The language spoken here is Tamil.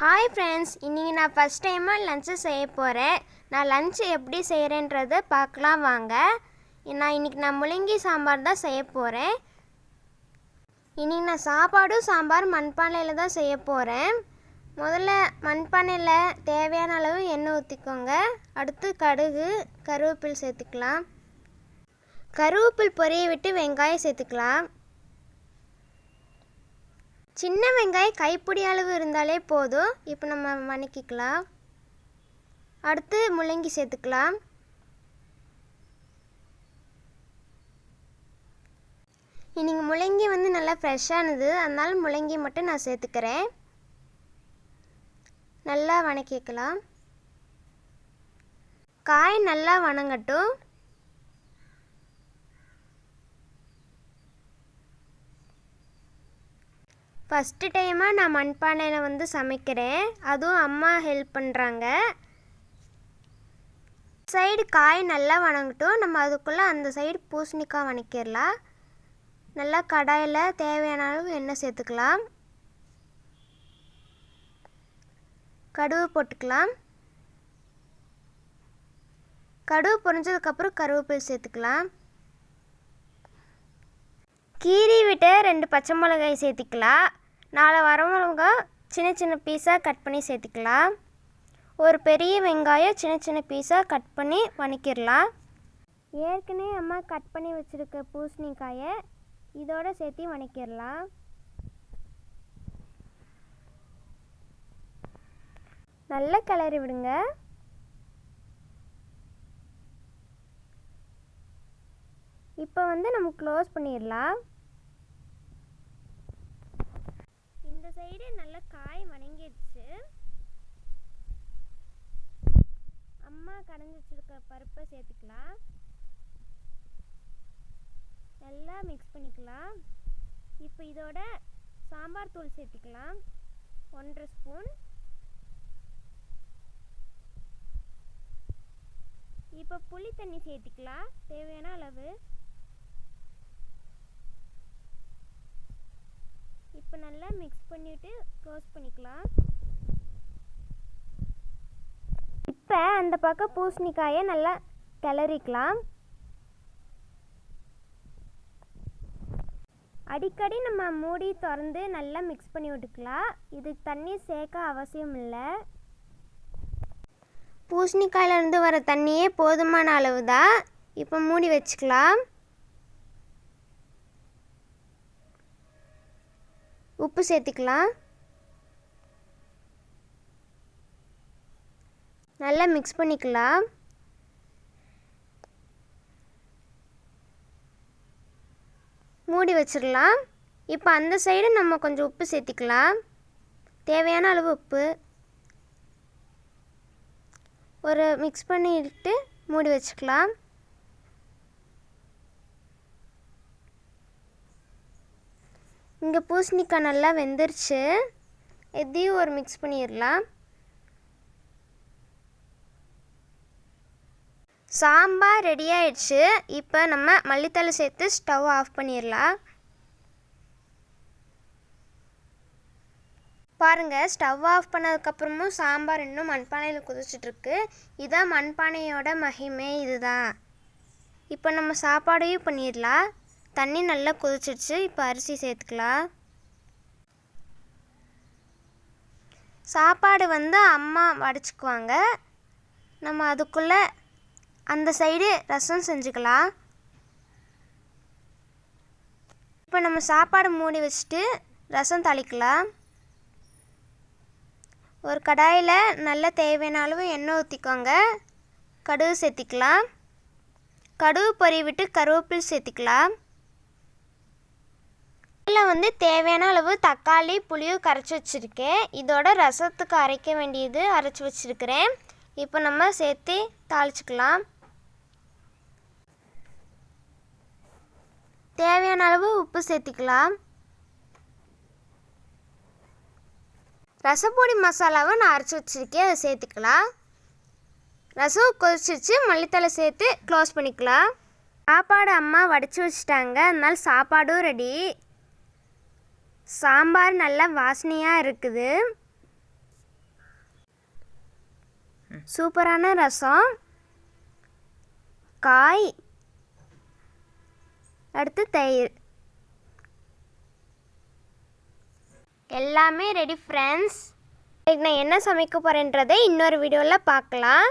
ஹாய் ஃப்ரெண்ட்ஸ் இன்றைக்கி நான் ஃபஸ்ட் டைமாக லஞ்சு செய்ய போகிறேன் நான் லஞ்சு எப்படி செய்கிறேன்றதை பார்க்கலாம் வாங்க. நான் இன்றைக்கி நான் முள்ளங்கி சாம்பார் தான் செய்ய போகிறேன் இன்றைக்கி நான் சாப்பாடும் சாம்பார் மண்பானையில் தான் செய்ய போகிறேன் முதல்ல மண்பானையில் தேவையான அளவு எண்ணெய் ஊற்றிக்கோங்க அடுத்து கடுகு கருவேப்பில் சேர்த்துக்கலாம். கருவேப்பில் பொரிய விட்டு வெங்காயம் சேர்த்துக்கலாம். சின்ன வெங்காயம் கைப்பிடி அளவு இருந்தாலே போதும். இப்போ நம்ம வணக்கிக்கலாம். அடுத்து முள்ளங்கி சேர்த்துக்கலாம். இன்னைக்கு முள்ளங்கி வந்து நல்லா ஃப்ரெஷ்ஷானது அதனால் முள்ளங்கி மட்டும் நான் சேர்த்துக்கிறேன். நல்லா வணக்கிக்கலாம். காய் நல்லா வணங்கட்டும். ஃபஸ்ட்டு டைமாக நான் மண்பானையில் வந்து சமைக்கிறேன். அதுவும் அம்மா ஹெல்ப் பண்ணுறாங்க சைடு காய் நல்லா வணங்கட்டும். நம்ம அதுக்குள்ளே அந்த சைடு பூசணிக்காய் வணக்கிடலாம். நல்லா கடாயில் தேவையான அளவு எண்ணெய் சேர்த்துக்கலாம். கடுகு போட்டுக்கலாம். கடுகு பொரிஞ்சதுக்கப்புறம் கருவேப்பில் சேர்த்துக்கலாம். கீரி விட்டு ரெண்டு பச்சை மிளகாய் சேர்த்துக்கலாம். நாலு வரமிளகா சின்ன சின்ன பீஸாக கட் பண்ணி சேர்த்துக்கலாம். ஒரு பெரிய வெங்காயம் சின்ன சின்ன பீஸாக கட் பண்ணி வணக்கிடலாம். ஏற்கனவே அம்மா கட் பண்ணி வச்சுருக்க பூசணிக்காயை இதோட சேர்த்து வணக்கிடலாம். நல்லா கிளறி விடுங்க. இப்போ வந்து நம்ம க்ளோஸ் பண்ணிடலாம். சைடு நல்லா காய் வணங்கிடுச்சு. அம்மா கடைஞ்சி வச்சிருக்க பருப்பை சேர்த்துக்கலாம். நல்லா மிக்ஸ் பண்ணிக்கலாம். இப்போ இதோட சாம்பார் தூள் சேர்த்துக்கலாம். ஒன்றரை ஸ்பூன். இப்போ புளி தண்ணி சேர்த்துக்கலாம். தேவையான அளவு. இப்போ நல்லா மிக்ஸ் பண்ணிவிட்டு க்ளோஸ் பண்ணிக்கலாம். இப்போ அந்த பக்கம் பூசணிக்காயை நல்லா கிளறிக்கலாம். அடிக்கடி நம்ம மூடி திறந்து நல்லா மிக்ஸ் பண்ணி விட்டுக்கலாம். இதுக்கு தண்ணி சேர்க்க அவசியம் இல்லை. பூசணிக்காயிலேருந்து வர தண்ணியே போதுமான அளவு தான் இப்போ மூடி வச்சுக்கலாம். உப்பு சேர்த்துக்கலாம். நல்லா மிக்ஸ் பண்ணிக்கலாம். மூடி வச்சிடலாம். இப்போ அந்த சைடு நம்ம கொஞ்சம் உப்பு சேர்த்திக்கலாம். தேவையான அளவு உப்பு. ஒரு மிக்ஸ் பண்ணிட்டு மூடி வச்சுக்கலாம். இங்கே பூசணிக்காய் நல்லா வெந்துருச்சு. எதையும் ஒரு மிக்ஸ் பண்ணிடலாம். சாம்பார் ரெடி ஆயிடுச்சு. இப்போ நம்ம மல்லித்தலை சேர்த்து ஸ்டவ் ஆஃப் பண்ணிடலாம். பாருங்கள் ஸ்டவ் ஆஃப் பண்ணதுக்கப்புறமும் சாம்பார் இன்னும் மண்பானையில் குதிச்சிட்ருக்கு இதான் மண்பானையோட மகிமை இதுதான். இப்போ நம்ம சாப்பாடையும் பண்ணிடலாம். தண்ணி நல்லா கொதிச்சிடுச்சு இப்போ அரிசி சேர்த்துக்கலாம். சாப்பாடு வந்து அம்மா வடிச்சுக்குவாங்க. நம்ம அதுக்குள்ளே அந்த சைடு ரசம் செஞ்சுக்கலாம். இப்போ நம்ம சாப்பாடு மூடி வச்சுட்டு ரசம் தாளிக்கலாம். ஒரு கடாயில் நல்ல தேவையான அளவு எண்ணெய் ஊற்றிக்கோங்க கடுகு சேர்த்திக்கலாம். கடுகு பொறி விட்டு கருவேப்பில் சேர்த்திக்கலாம். இதில் வந்து தேவையான அளவு தக்காளி புளியும் கரைச்சி வச்சுருக்கேன். இதோட ரசத்துக்கு அரைக்க வேண்டியது அரைச்சி வச்சுருக்கிறேன். இப்போ நம்ம சேர்த்து தாளிச்சுக்கலாம். தேவையான அளவு உப்பு சேர்த்துக்கலாம். ரசப்பொடி மசாலாவை நான் அரைச்சி வச்சுருக்கேன். அதை சேர்த்துக்கலாம். ரசம் கொதிச்சிருச்சு. மல்லித்தலை சேர்த்து க்ளோஸ் பண்ணிக்கலாம். சாப்பாடு அம்மா வடித்து வச்சுட்டாங்க. அதனால் சாப்பாடும் ரெடி சாம்பார் நல்ல வாசனையாக இருக்குது. சூப்பரான ரசம். காய். அடுத்து தயிர். எல்லாமே ரெடி ஃப்ரெண்ட்ஸ் இன்றைக்கு நான் என்ன சமைக்க போகிறேன்றதை இன்னொரு வீடியோவில் பார்க்கலாம்.